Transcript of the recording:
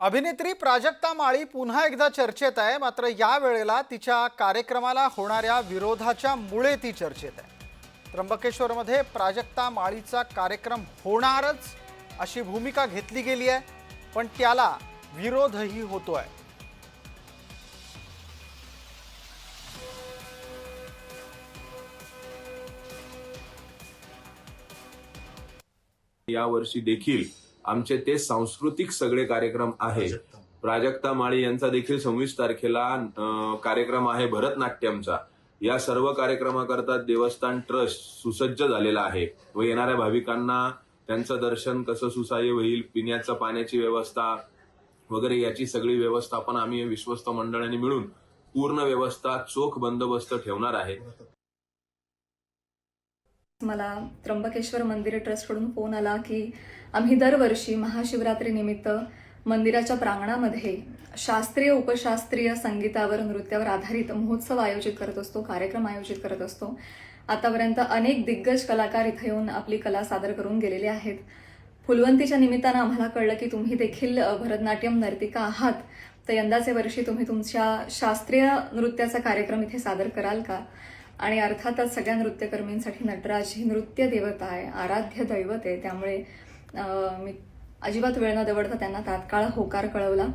अभिनेत्री प्राजक्ता माळी पुन्हा एकदा चर्चेत आहे. मात्र या वेळेला तिच्या कार्यक्रमाला होणाऱ्या विरोधाच्या मुळे ती चर्चेत आहे. त्र्यंबकेश्वरमध्ये प्राजक्ता माळीचा कार्यक्रम होणारच अशी भूमिका घेतली गेली आहे पण त्याला विरोधही होतोय. यावर्षी देखील आमचे ते सांस्कृतिक सगळे कार्यक्रम आहे. प्राजक्ता माळी. यांचा देखील सव्वीस तारखेला कार्यक्रम आहे भरतनाट्यमचा. या सर्व कार्यक्रमाकरता देवस्थान ट्रस्ट सुसज्ज झालेला आहे व येणाऱ्या भाविकांना त्यांचं दर्शन कसं सुसह्य होईल पिण्याचं पाण्याची व्यवस्था वगैरे याची सगळी व्यवस्थापन आम्ही विश्वस्त मंडळांनी मिळून पूर्ण व्यवस्था चोख बंदोबस्त ठेवणार आहे. मला त्र्यंबकेश्वर मंदिर ट्रस्टकडून फोन आला की आम्ही दरवर्षी महाशिवरात्रीनिमित्त मंदिराच्या प्रांगणामध्ये शास्त्रीय उपशास्त्रीय संगीतावर नृत्यावर आधारित महोत्सव आयोजित करत असतो कार्यक्रम आयोजित करत असतो. आतापर्यंत अनेक दिग्गज कलाकार इथे येऊन आपली कला सादर करून गेलेले आहेत. फुलवंतीच्या निमित्तानं आम्हाला कळलं की तुम्ही देखील भरतनाट्यम नर्तिका आहात. तर यंदाचे वर्षी तुम्ही तुमच्या शास्त्रीय नृत्याचा कार्यक्रम इथे सादर कराल का? आणि अर्थातच सगळ्या नृत्यकर्मींसाठी नटराज ही नृत्य देवता आहे आराध्य दैवत आहे. त्यामुळे मी अजिबात वेळ न दवडता त्यांना तात्काळ होकार कळवला.